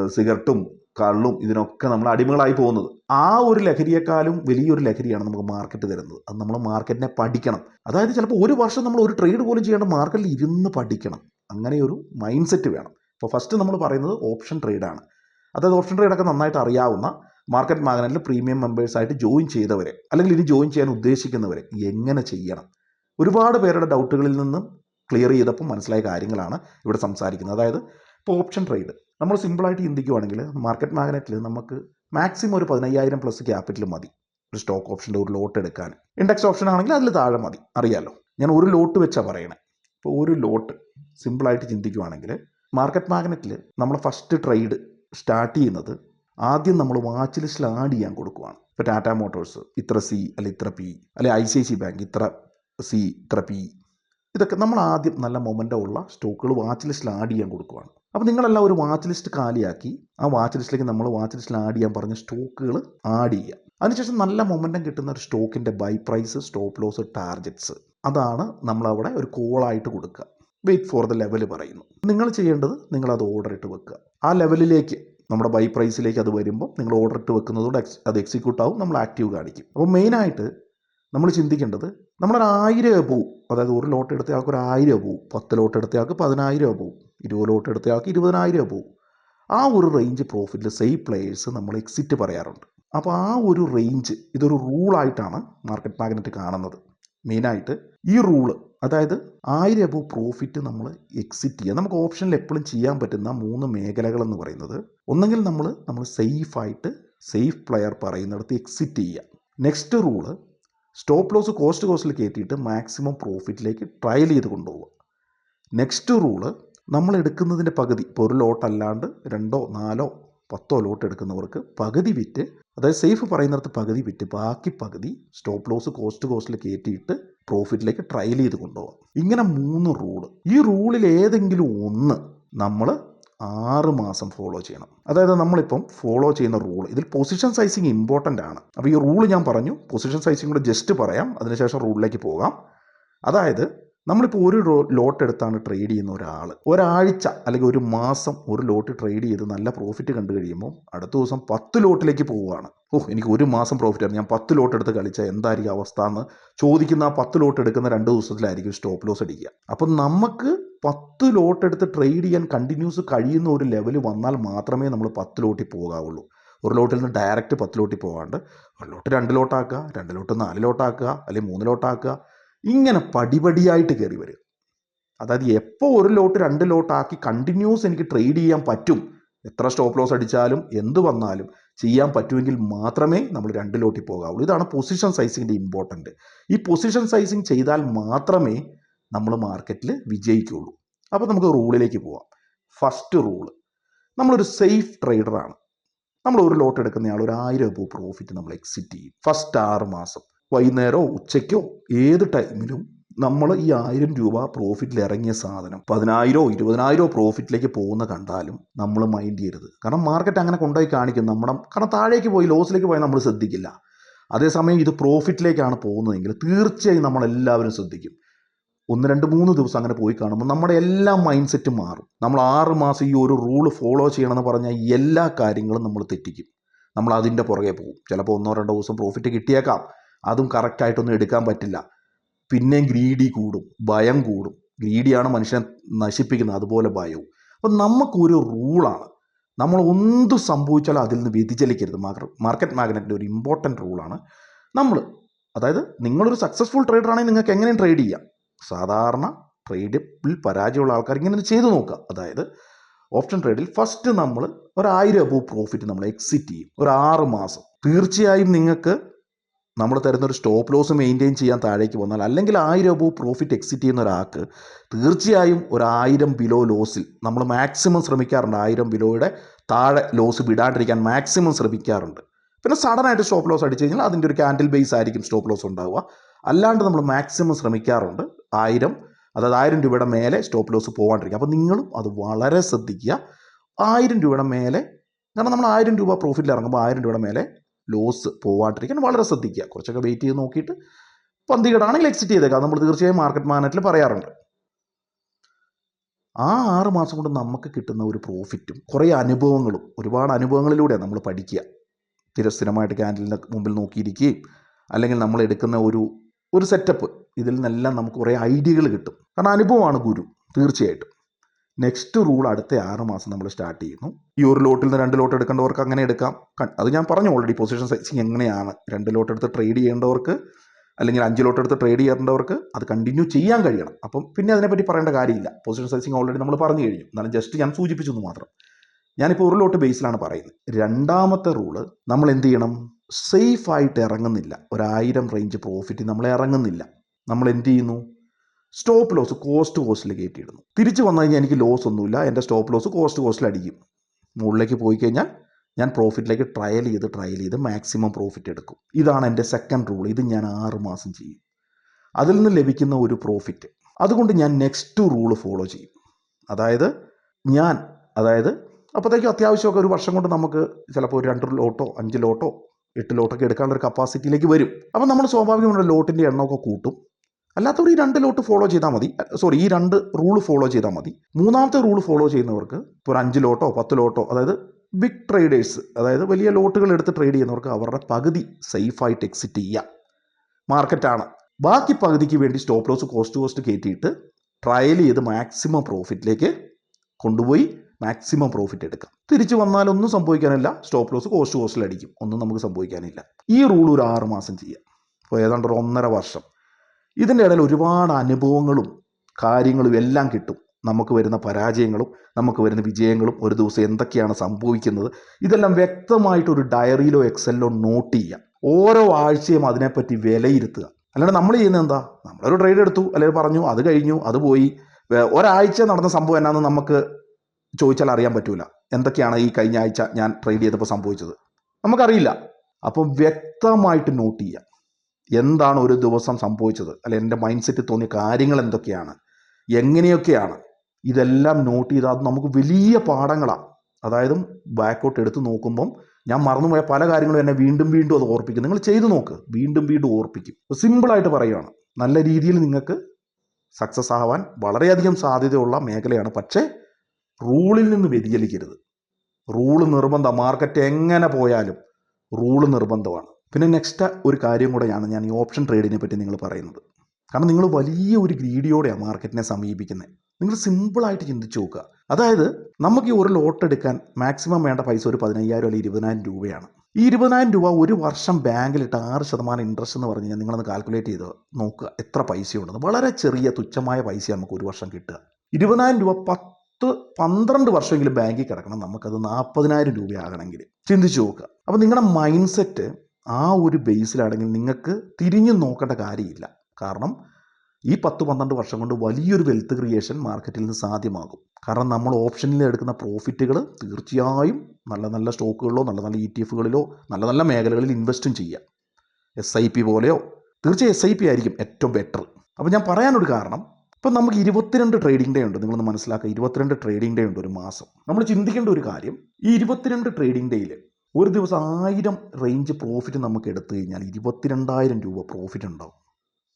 സിഗരറ്റും കള്ളും ഇതിനൊക്കെ നമ്മൾ അടിമകളായി പോകുന്നത്. ആ ഒരു ലഹരിയെക്കാളും വലിയൊരു ലഹരിയാണ് നമുക്ക് മാർക്കറ്റ് തരുന്നത്. അത് നമ്മൾ മാർക്കറ്റിനെ പഠിക്കണം. അതായത് ചിലപ്പോൾ ഒരു വർഷം നമ്മൾ ഒരു ട്രേഡ് പോലും ചെയ്യേണ്ട മാർക്കറ്റിൽ ഇരുന്ന് പഠിക്കണം. അങ്ങനെ ഒരു മൈൻഡ് സെറ്റ് വേണം. അപ്പോൾ ഫസ്റ്റ് നമ്മൾ പറയുന്നത് ഓപ്ഷൻ ട്രേഡാണ് അതായത് ഓപ്ഷൻ ട്രേഡൊക്കെ നന്നായിട്ട് അറിയാവുന്ന മാർക്കറ്റ് മാഗ്നറ്റിൽ പ്രീമിയം മെമ്പേഴ്സായിട്ട് ജോയിൻ ചെയ്തവരെ അല്ലെങ്കിൽ ഇനി ജോയിൻ ചെയ്യാൻ ഉദ്ദേശിക്കുന്നവരെ എങ്ങനെ ചെയ്യണം? ഒരുപാട് പേരുടെ ഡൗട്ടുകളിൽ നിന്നും ക്ലിയർ ചെയ്തപ്പോൾ മനസ്സിലായ കാര്യങ്ങളാണ് ഇവിടെ സംസാരിക്കുന്നത്. അതായത് ഇപ്പോൾ ഓപ്ഷൻ ട്രേഡ് നമ്മൾ സിമ്പിളായിട്ട് ചിന്തിക്കുവാണെങ്കിൽ മാർക്കറ്റ് മാഗ്നറ്റിൽ നമുക്ക് മാക്സിമം ഒരു പതിനയ്യായിരം പ്ലസ് ക്യാപിറ്റൽ മതി. ഒരു സ്റ്റോക്ക് ഓപ്ഷന്റെ ഒരു ലോട്ട് എടുക്കാൻ. ഇൻഡെക്സ് ഓപ്ഷൻ ആണെങ്കിൽ അതിൽ താഴെ മതി. അറിയാലോ? ഞാൻ ഒരു ലോട്ട് വെച്ചാണ് പറയണേ. ഇപ്പോൾ ഒരു ലോട്ട് സിമ്പിളായിട്ട് ചിന്തിക്കുവാണെങ്കിൽ മാർക്കറ്റ് മാഗ്നറ്റിൽ നമ്മൾ ഫസ്റ്റ് ട്രേഡ് സ്റ്റാർട്ട് ചെയ്യുന്നത് ആദ്യം നമ്മൾ വാച്ച് ലിസ്റ്റിൽ ആഡ് ചെയ്യാൻ കൊടുക്കുവാണ്. ഇപ്പോൾ ടാറ്റ മോട്ടോഴ്സ് ഇത്ര സി അല്ലെ ഇത്ര പി അല്ലെ I C I C bank ഇത്ര സി ഇത്ര പി ഇതൊക്കെ നമ്മൾ ആദ്യം നല്ല മൊമെന്റം ഉള്ള സ്റ്റോക്കുകൾ വാച്ച് ലിസ്റ്റിൽ ആഡ് ചെയ്യാൻ കൊടുക്കുവാണ്. അപ്പോൾ നിങ്ങളെല്ലാം ഒരു വാച്ച് ലിസ്റ്റ് കാലിയാക്കി. ആ വാച്ച് ലിസ്റ്റിലേക്ക് നമ്മൾ വാച്ച് ലിസ്റ്റിൽ ആഡ് ചെയ്യാൻ പറഞ്ഞ സ്റ്റോക്കുകൾ ആഡ് ചെയ്യുക. അതിനുശേഷം നല്ല മൊമെന്റം കിട്ടുന്ന ഒരു സ്റ്റോക്കിന്റെ buy price stop loss targets അതാണ് നമ്മളവിടെ ഒരു കോളായിട്ട് കൊടുക്കുക. വെയിറ്റ് ഫോർ ദ ലെവൽ പറയുന്നു. നിങ്ങൾ ചെയ്യേണ്ടത് നിങ്ങൾ അത് ഓർഡർ ഇട്ട് വെക്കുക. ആ ലെവലിലേക്ക് നമ്മുടെ ബൈ പ്രൈസിലേക്ക് അത് വരുമ്പോൾ നിങ്ങൾ ഓർഡർ ഇട്ട് വെക്കുന്നതോടെ അത് എക്സിക്യൂട്ട് ആവും നമ്മൾ ആക്റ്റീവ് കാണിക്കും. അപ്പോൾ മെയിനായിട്ട് നമ്മൾ ചിന്തിക്കേണ്ടത് നമ്മളൊരു ആയിരം രൂപ പോവും. അതായത് ഒരു ലോട്ട് എടുത്ത ആൾക്ക് ഒരു ആയിരം രൂപ പോവും. പത്ത് ലോട്ട് എടുത്ത ആൾക്ക് പതിനായിരം രൂപ പോവും. ഇരുപത് ലോട്ട് എടുത്ത ആൾക്ക് ഇരുപതിനായിരം രൂപ പോവും. ആ ഒരു റേഞ്ച് പ്രോഫിറ്റിൽ സെയിം പ്ലേയേഴ്സ് നമ്മൾ എക്സിറ്റ് പറയാറുണ്ട്. അപ്പോൾ ആ ഒരു റേഞ്ച് ഇതൊരു റൂളായിട്ടാണ് മാർക്കറ്റ് മാഗ്നറ്റ് കാണുന്നത്. മെയിനായിട്ട് ഈ റൂൾ അതായത് ആയിരം രൂപ പ്രോഫിറ്റ് നമ്മൾ എക്സിറ്റ് ചെയ്യുക നമുക്ക് ഓപ്ഷനിൽ എപ്പോഴും ചെയ്യാൻ പറ്റുന്ന മൂന്ന് മേഖലകൾ എന്ന് പറയുന്നത് ഒന്നെങ്കിൽ നമ്മൾ നമ്മൾ സേഫായിട്ട് സേഫ് പ്ലെയർ പറയുന്നിടത്ത് എക്സിറ്റ് ചെയ്യുക next rule stop loss cost കോസ്റ്റിൽ കയറ്റിയിട്ട് മാക്സിമം പ്രോഫിറ്റിലേക്ക് ട്രയൽ ചെയ്ത് കൊണ്ടുപോവുക. നെക്സ്റ്റ് റൂൾ നമ്മൾ എടുക്കുന്നതിന്റെ പകുതി ഇപ്പോൾ ഒരു ലോട്ട് അല്ലാണ്ട് രണ്ടോ നാലോ പത്തോ ലോട്ട് എടുക്കുന്നവർക്ക് പകുതി വിറ്റ് അതായത് സേഫ് പറയുന്നിടത്ത് പകുതി വിറ്റ് ബാക്കി പകുതി സ്റ്റോപ്പ് ലോസ് കോസ്റ്റ് കോസ്റ്റിൽ കയറ്റിയിട്ട് പ്രോഫിറ്റിലേക്ക് ട്രയൽ ചെയ്ത് കൊണ്ടുപോകാം ഇങ്ങനെ മൂന്ന് റൂൾ ഈ റൂളിൽ ഏതെങ്കിലും ഒന്ന് നമ്മൾ ആറ് മാസം ഫോളോ ചെയ്യണം. അതായത് നമ്മളിപ്പം ഫോളോ ചെയ്യുന്ന റൂൾ ഇതിൽ പൊസിഷൻ സൈസിങ് ഇമ്പോർട്ടന്റ് ആണ്. അപ്പോൾ ഈ റൂൾ ഞാൻ പറഞ്ഞു പൊസിഷൻ സൈസിങ് കൂടെ ജസ്റ്റ് പറയാം അതിനുശേഷം റൂളിലേക്ക് പോകാം. അതായത് നമ്മളിപ്പോൾ ഒരു ലോട്ട് എടുത്താണ് ട്രേഡ് ചെയ്യുന്ന ഒരാൾ ഒരാഴ്ച അല്ലെങ്കിൽ ഒരു മാസം ഒരു ലോട്ട് ട്രേഡ് ചെയ്ത് നല്ല പ്രോഫിറ്റ് കണ്ടു കഴിയുമ്പോൾ അടുത്ത ദിവസം പത്ത് ലോട്ടിലേക്ക് പോവുകയാണ്. ഓ എനിക്ക് ഒരു മാസം പ്രോഫിറ്റ് ആണ്. ഞാൻ പത്ത് ലോട്ട് എടുത്ത് കളിച്ചാൽ എന്തായിരിക്കും അവസ്ഥ എന്ന് ചോദിക്കുന്ന ആ പത്ത് ലോട്ട് എടുക്കുന്ന രണ്ട് ദിവസത്തിലായിരിക്കും സ്റ്റോപ്പ് ലോസ് അടിക്കുക. അപ്പം നമുക്ക് പത്ത് ലോട്ട് എടുത്ത് ട്രേഡ് ചെയ്യാൻ കണ്ടിന്യൂസ് കഴിയുന്ന ഒരു ലെവൽ വന്നാൽ മാത്രമേ നമ്മൾ പത്ത് ലോട്ടിൽ പോകാവുള്ളൂ. ഒരു ലോട്ടിൽ നിന്ന് ഡയറക്റ്റ് പത്ത് ലോട്ടിൽ പോകാണ്ട് ഒരു ലോട്ട് രണ്ട് ലോട്ടാക്കുക രണ്ട് ലോട്ട് നാല് ലോട്ടാക്കുക അല്ലെങ്കിൽ മൂന്ന് ലോട്ടാക്കുക ഇങ്ങനെ പടിപടിയായിട്ട് കയറി വരിക. അതായത് എപ്പോൾ ഒരു ലോട്ട് രണ്ട് ലോട്ടാക്കി കണ്ടിന്യൂസ് എനിക്ക് ട്രേഡ് ചെയ്യാൻ പറ്റും. എത്ര സ്റ്റോപ്പ് ലോസ് അടിച്ചാലും എന്ത് വന്നാലും ചെയ്യാൻ പറ്റുമെങ്കിൽ മാത്രമേ നമ്മൾ രണ്ട് ലോട്ടിൽ പോകാവുള്ളൂ. ഇതാണ് പൊസിഷൻ സൈസിങ്ങിന്റെ ഇമ്പോർട്ടന്റ് ഈ പൊസിഷൻ സൈസിങ് ചെയ്താൽ മാത്രമേ നമ്മൾ മാർക്കറ്റിൽ വിജയിക്കുള്ളൂ. അപ്പോൾ നമുക്ക് റൂളിലേക്ക് പോവാം. ഫസ്റ്റ് റൂൾ നമ്മളൊരു സേഫ് ട്രേഡറാണ് നമ്മൾ ഒരു ലോട്ട് എടുക്കുന്നയാൾ ഒരു ആയിരം രൂപ പ്രോഫിറ്റ് നമ്മൾ എക്സിറ്റ് ചെയ്യും. ഫസ്റ്റ് ആറ് മാസം. വൈകുന്നേരമോ ഉച്ചയ്ക്കോ ഏത് ടൈമിലും നമ്മൾ ഈ ആയിരം രൂപ പ്രോഫിറ്റിൽ ഇറങ്ങിയ സാധനം പതിനായിരോ ഇരുപതിനായിരോ പ്രോഫിറ്റിലേക്ക് പോകുന്ന കണ്ടാലും നമ്മൾ മൈൻഡ് ചെയ്യരുത്. കാരണം മാർക്കറ്റ് അങ്ങനെ കൊണ്ടുപോയി കാണിക്കും നമ്മുടെ കാരണം താഴേക്ക് പോയി ലോസിലേക്ക് പോയാൽ നമ്മൾ ശ്രദ്ധിക്കില്ല. അതേസമയം ഇത് പ്രോഫിറ്റിലേക്കാണ് പോകുന്നതെങ്കിൽ തീർച്ചയായും നമ്മളെല്ലാവരും ശ്രദ്ധിക്കും. ഒന്ന് രണ്ട് മൂന്ന് ദിവസം അങ്ങനെ പോയി കാണുമ്പോൾ നമ്മുടെ എല്ലാ മൈൻഡ് സെറ്റും മാറും. നമ്മൾ ആറ് മാസം ഈ ഒരു റൂൾ ഫോളോ ചെയ്യണമെന്ന് പറഞ്ഞാൽ എല്ലാ കാര്യങ്ങളും നമ്മൾ തെറ്റിക്കും. നമ്മൾ അതിന്റെ പുറകെ പോകും. ചിലപ്പോൾ ഒന്നോ രണ്ടോ ദിവസം പ്രോഫിറ്റ് കിട്ടിയേക്കാം. അതും കറക്റ്റായിട്ടൊന്നും എടുക്കാൻ പറ്റില്ല. പിന്നെയും ഗ്രീഡി കൂടും. ഭയം കൂടും. ഗ്രീഡിയാണ് മനുഷ്യനെ നശിപ്പിക്കുന്നത്. അതുപോലെ ഭയവും. അപ്പം നമുക്കൊരു റൂളാണ് നമ്മൾ എന്ത് സംഭവിച്ചാലും അതിൽ നിന്ന് വ്യതിചലിക്കരുത്. മാർക്കറ്റ് മാഗ്നറ്റിന്റെ ഒരു ഇമ്പോർട്ടന്റ് റൂളാണ് നമ്മൾ അതായത് നിങ്ങളൊരു സക്സസ്ഫുൾ ട്രേഡർ ആണെങ്കിൽ നിങ്ങൾക്ക് എങ്ങനെയും ട്രേഡ് ചെയ്യാം. സാധാരണ ട്രേഡിൽ പരാജയമുള്ള ആൾക്കാർ ഇങ്ങനെ ചെയ്തു നോക്കുക. അതായത് ഓപ്ഷൻ ട്രേഡിൽ ഫസ്റ്റ് നമ്മൾ ഒരായിരം അബോ പ്രോഫിറ്റ് നമ്മൾ എക്സിറ്റ് ചെയ്യും. ഒരു ആറ് മാസം. തീർച്ചയായും നിങ്ങൾക്ക് നമ്മൾ തരുന്ന ഒരു സ്റ്റോപ്പ് ലോസ് മെയിന്റെയിൻ ചെയ്യാൻ താഴേക്ക് വന്നാൽ അല്ലെങ്കിൽ ആയിരം അബോ പ്രോഫിറ്റ് എക്സിറ്റ് ചെയ്യുന്ന ഒരാൾക്ക് തീർച്ചയായും ഒരു ആയിരം ബിലോ ലോസിൽ നമ്മൾ മാക്സിമം ശ്രമിക്കാറുണ്ട്. ആയിരം ബിലോയുടെ താഴെ ലോസ് വിടാണ്ടിരിക്കാൻ മാക്സിമം ശ്രമിക്കാറുണ്ട്. പിന്നെ സഡനായിട്ട് സ്റ്റോപ്പ് ലോസ് അടിച്ചു കഴിഞ്ഞാൽ അതിന്റെ ഒരു ക്യാൻഡിൽ ബേസ് ആയിരിക്കും സ്റ്റോപ്പ് ലോസ് ഉണ്ടാവുക. അല്ലാണ്ട് നമ്മൾ മാക്സിമം ശ്രമിക്കാറുണ്ട്. ആയിരം അതായത് ആയിരം രൂപയുടെ മേലെ സ്റ്റോപ്പ് ലോസ് പോകാണ്ടിരിക്കുക അപ്പോൾ നിങ്ങളും അത് വളരെ ശ്രദ്ധിക്കുക. ആയിരം രൂപയുടെ മേലെ കാരണം നമ്മൾ ആയിരം രൂപ പ്രോഫിറ്റിൽ ഇറങ്ങുമ്പോൾ ആയിരം രൂപയുടെ മേലെ ലോസ് പോകാണ്ടിരിക്കാൻ വളരെ ശ്രദ്ധിക്കുക. കുറച്ചൊക്കെ വെയിറ്റ് ചെയ്ത് നോക്കിയിട്ട് പന്തികടാണെങ്കിൽ എക്സിറ്റ് ചെയ്തേക്കാം. നമ്മൾ തീർച്ചയായും മാർക്കറ്റ് മാനറ്റിൽ പറയാറുണ്ട്. ആ ആറ് മാസം കൊണ്ട് നമുക്ക് കിട്ടുന്ന ഒരു പ്രോഫിറ്റും കുറേ അനുഭവങ്ങളും ഒരുപാട് അനുഭവങ്ങളിലൂടെ നമ്മൾ പഠിക്കുക. തിരസ്ഥിരമായിട്ട് സ്ഥിരമായിട്ട് ക്യാൻഡലിന്റെ മുമ്പിൽ നോക്കിയിരിക്കുകയും അല്ലെങ്കിൽ നമ്മൾ എടുക്കുന്ന ഒരു ഒരു സെറ്റപ്പ് ഇതിൽ നിന്നെല്ലാം നമുക്ക് കുറേ ഐഡിയകൾ കിട്ടും. കാരണം അനുഭവമാണ് ഗുരു തീർച്ചയായിട്ടും. നെക്സ്റ്റ് റൂൾ അടുത്ത ആറ് മാസം നമ്മൾ സ്റ്റാർട്ട് ചെയ്യുന്നു. ഈ ഒരു ലോട്ടിൽ നിന്ന് രണ്ട് ലോട്ട് എടുക്കേണ്ടവർക്ക് അങ്ങനെ എടുക്കാം. അത് ഞാൻ പറഞ്ഞു ഓൾറെഡി പൊസിഷൻ സൈസിങ് എങ്ങനെയാണ് രണ്ട് ലോട്ട് എടുത്ത് ട്രേഡ് ചെയ്യേണ്ടവർക്ക് അല്ലെങ്കിൽ അഞ്ച് ലോട്ട് എടുത്ത് ട്രേഡ് ചെയ്യേണ്ടവർക്ക് അത് കണ്ടിന്യൂ ചെയ്യാൻ കഴിയണം. അപ്പം പിന്നെ അതിനെപ്പറ്റി പറയേണ്ട കാര്യമില്ല. പൊസിഷൻ സൈസിങ് ഓൾറെഡി നമ്മൾ പറഞ്ഞു കഴിഞ്ഞു. എന്നാലും ജസ്റ്റ് ഞാൻ സൂചിപ്പിച്ചു മാത്രം. ഞാനിപ്പോൾ ഒരു ലോട്ട് ബേസിലാണ് പറയുന്നത്. രണ്ടാമത്തെ റൂൾ നമ്മൾ എന്ത് ചെയ്യണം? സേഫ് ആയിട്ട് ഇറങ്ങുന്നില്ല. ഒരായിരം റേഞ്ച് പ്രോഫിറ്റ് നമ്മൾ ഇറങ്ങുന്നില്ല. നമ്മൾ എന്ത് ചെയ്യുന്നു? സ്റ്റോപ്പ് ലോസ് കോസ്റ്റ് കോസ്റ്റിൽ കയറ്റിയിടുന്നു. തിരിച്ചു വന്നു കഴിഞ്ഞാൽ എനിക്ക് ലോസ് ഒന്നുമില്ല. എന്റെ സ്റ്റോപ്പ് ലോസ് കോസ്റ്റ് കോസ്റ്റിൽ അടിക്കും. മുകളിലേക്ക് പോയി കഴിഞ്ഞാൽ ഞാൻ പ്രോഫിറ്റിലേക്ക് ട്രയൽ ചെയ്ത് ട്രയൽ ചെയ്ത് മാക്സിമം പ്രോഫിറ്റ് എടുക്കും. ഇതാണ് എന്റെ സെക്കൻഡ് റൂൾ ഇത് ഞാൻ ആറ് മാസം ചെയ്യും. അതിൽ നിന്ന് ലഭിക്കുന്ന ഒരു പ്രോഫിറ്റ് അതുകൊണ്ട് ഞാൻ നെക്സ്റ്റ് റൂൾ ഫോളോ ചെയ്യും. അതായത് ഞാൻ അതായത് അപ്പോഴത്തേക്കും അത്യാവശ്യമൊക്കെ ഒരു വർഷം കൊണ്ട് നമുക്ക് ചിലപ്പോൾ ഒരു രണ്ട് ലോട്ടോ അഞ്ച് ലോട്ടോ എട്ട് ലോട്ടൊക്കെ എടുക്കാനുള്ള ഒരു കപ്പാസിറ്റിയിലേക്ക് വരും. അപ്പം നമ്മൾ സ്വാഭാവികമായിട്ട് ലോട്ടിന്റെ എണ്ണമൊക്കെ കൂട്ടും. അല്ലാത്തവർ ഈ രണ്ട് ലോട്ട് ഫോളോ ചെയ്താൽ മതി. സോറി ഈ രണ്ട് റൂൾ ഫോളോ ചെയ്താൽ മതി. മൂന്നാമത്തെ റൂൾ ഫോളോ ചെയ്യുന്നവർക്ക് ഇപ്പോൾ ഒരു അഞ്ച് ലോട്ടോ പത്ത് ലോട്ടോ അതായത് ബിഗ് ട്രേഡേഴ്സ് അതായത് വലിയ ലോട്ടുകൾ എടുത്ത് ട്രേഡ് ചെയ്യുന്നവർക്ക് അവരുടെ പകുതി സേഫായിട്ട് എക്സിറ്റ് ചെയ്യാം. മാർക്കറ്റാണ് ബാക്കി പകുതിക്ക് വേണ്ടി സ്റ്റോപ്പ് ലോസ് കോസ്റ്റ് കോസ്റ്റ് കയറ്റിയിട്ട് ട്രയൽ ചെയ്ത് മാക്സിമം പ്രോഫിറ്റിലേക്ക് കൊണ്ടുപോയി മാക്സിമം പ്രോഫിറ്റ് എടുക്കാം. തിരിച്ചു വന്നാൽ ഒന്നും സംഭവിക്കാനില്ല. സ്റ്റോപ്പ് ലോസ് കോസ്റ്റ് കോസ്റ്റിൽ അടിക്കും ഒന്നും നമുക്ക് സംഭവിക്കാനില്ല. ഈ റൂൾ ഒരു ആറ് മാസം ചെയ്യാം. അപ്പോൾ ഏതാണ്ട് ഒരു ഒന്നര വർഷം. ഇതിന്റെ ഇടയിൽ ഒരുപാട് അനുഭവങ്ങളും കാര്യങ്ങളും എല്ലാം കിട്ടും. നമുക്ക് വരുന്ന പരാജയങ്ങളും നമുക്ക് വരുന്ന വിജയങ്ങളും ഒരു ദിവസം എന്തൊക്കെയാണ് സംഭവിക്കുന്നത്? ഇതെല്ലാം വ്യക്തമായിട്ട് ഒരു ഡയറിയിലോ എക്സലിലോ നോട്ട് ചെയ്യാം. ഓരോ ആഴ്ചയും അതിനെപ്പറ്റി വിലയിരുത്തുക. അല്ലാണ്ട് നമ്മൾ ചെയ്യുന്നത് എന്താ? നമ്മളൊരു ട്രേഡ് എടുത്തു അല്ലെങ്കിൽ പറഞ്ഞു അത് കഴിഞ്ഞു അത് പോയി. ഒരാഴ്ച നടന്ന സംഭവം എന്നാന്ന് നമുക്ക് ചോദിച്ചാൽ അറിയാൻ പറ്റൂല. എന്തൊക്കെയാണ് ഈ കഴിഞ്ഞ ആഴ്ച ഞാൻ ട്രേഡ് ചെയ്തപ്പോൾ സംഭവിച്ചത്? നമുക്കറിയില്ല. അപ്പം വ്യക്തമായിട്ട് നോട്ട് ചെയ്യാം. എന്താണ് ഒരു ദിവസം സംഭവിച്ചത്? അല്ലെ എന്റെ മൈൻഡ് സെറ്റ് തോന്നിയ കാര്യങ്ങൾ എന്തൊക്കെയാണ്? എങ്ങനെയൊക്കെയാണ്? ഇതെല്ലാം നോട്ട് ചെയ്താൽ അത് നമുക്ക് വലിയ പാഠങ്ങളാണ് അതായത് ബാക്കോട്ട് എടുത്ത് നോക്കുമ്പം ഞാൻ മറന്നുപോയ പല കാര്യങ്ങളും എന്നെ വീണ്ടും വീണ്ടും അത് ഓർപ്പിക്കും. നിങ്ങൾ ചെയ്തു നോക്ക്. വീണ്ടും വീണ്ടും ഓർപ്പിക്കും. സിമ്പിളായിട്ട് പറയുകയാണ് നല്ല രീതിയിൽ നിങ്ങൾക്ക് സക്സസ് ആവാൻ വളരെയധികം സാധ്യതയുള്ള മേഖലയാണ്. പക്ഷേ റൂളിൽ നിന്ന് വ്യതിചലിക്കരുത്. റൂൾ നിർബന്ധം മാർക്കറ്റ് എങ്ങനെ പോയാലും റൂൾ നിർബന്ധമാണ്. പിന്നെ നെക്സ്റ്റ് ഒരു കാര്യം കൂടെയാണ് ഞാൻ ഈ ഓപ്ഷൻ ട്രേഡിനെ പറ്റി നിങ്ങൾ പറയുന്നത്. കാരണം നിങ്ങൾ വലിയ ഒരു ഗ്രീഡിയോടെയാണ് മാർക്കറ്റിനെ സമീപിക്കുന്നത് നിങ്ങൾ സിമ്പിളായിട്ട് ചിന്തിച്ചു നോക്കുക. അതായത് നമുക്ക് ഈ ഒരു ലോട്ട് എടുക്കാൻ മാക്സിമം വേണ്ട പൈസ ഒരു പതിനയ്യായിരം അല്ലെങ്കിൽ ഇരുപതിനായിരം രൂപയാണ്. ഈ ഇരുപതിനായിരം രൂപ ഒരു വർഷം ബാങ്കിലിട്ട് ആറ് ശതമാനം ഇൻട്രസ്റ്റ് എന്ന് പറഞ്ഞു കഴിഞ്ഞാൽ നിങ്ങളൊന്ന് കാൽക്കുലേറ്റ് ചെയ്ത് നോക്കുക എത്ര പൈസയുണ്ടെന്ന്. വളരെ ചെറിയ തുച്ഛമായ പൈസ നമുക്ക് ഒരു വർഷം കിട്ടുക. ഇരുപതിനായിരം രൂപ പത്ത് പന്ത്രണ്ട് വർഷമെങ്കിലും ബാങ്കിൽ കിടക്കണം. നമുക്കത് നാൽപ്പതിനായിരം രൂപയാകണമെങ്കിൽ. ചിന്തിച്ച് നോക്കുക. അപ്പോൾ നിങ്ങളുടെ മൈൻഡ് സെറ്റ് ആ ഒരു ബേസിലാണെങ്കിൽ നിങ്ങൾക്ക് തിരിഞ്ഞു നോക്കേണ്ട കാര്യമില്ല. കാരണം ഈ പത്ത് പന്ത്രണ്ട് വർഷം കൊണ്ട് വലിയൊരു വെൽത്ത് ക്രിയേഷൻ മാർക്കറ്റിൽ നിന്ന് സാധ്യമാകും. കാരണം നമ്മൾ ഓപ്ഷനിൽ എടുക്കുന്ന പ്രോഫിറ്റുകൾ തീർച്ചയായും നല്ല നല്ല സ്റ്റോക്കുകളിലോ നല്ല നല്ല ഇ ടി എഫുകളിലോ നല്ല നല്ല മേഖലകളിൽ ഇൻവെസ്റ്റും ചെയ്യാം. എസ് ഐ പി പോലെയോ? തീർച്ചയായും എസ് ഐ പി ആയിരിക്കും ഏറ്റവും ബെറ്റർ അപ്പോൾ ഞാൻ പറയാനൊരു കാരണം. ഇപ്പം നമുക്ക് ഇരുപത്തിരണ്ട് ട്രേഡിംഗ് ഡേ ഉണ്ട്. നിങ്ങളൊന്ന് മനസ്സിലാക്കുക. ഇരുപത്തിരണ്ട് ട്രേഡിംഗ് ഡേ ഉണ്ട് ഒരു മാസം. നമ്മൾ ചിന്തിക്കേണ്ട ഒരു കാര്യം ഈ ഇരുപത്തിരണ്ട് ട്രേഡിംഗ് ഡേയിൽ ഒരു ദിവസം ആയിരം റേഞ്ച് പ്രോഫിറ്റ് നമുക്ക് എടുത്തു കഴിഞ്ഞാൽ ഇരുപത്തിരണ്ടായിരം രൂപ പ്രോഫിറ്റ് ഉണ്ടാവും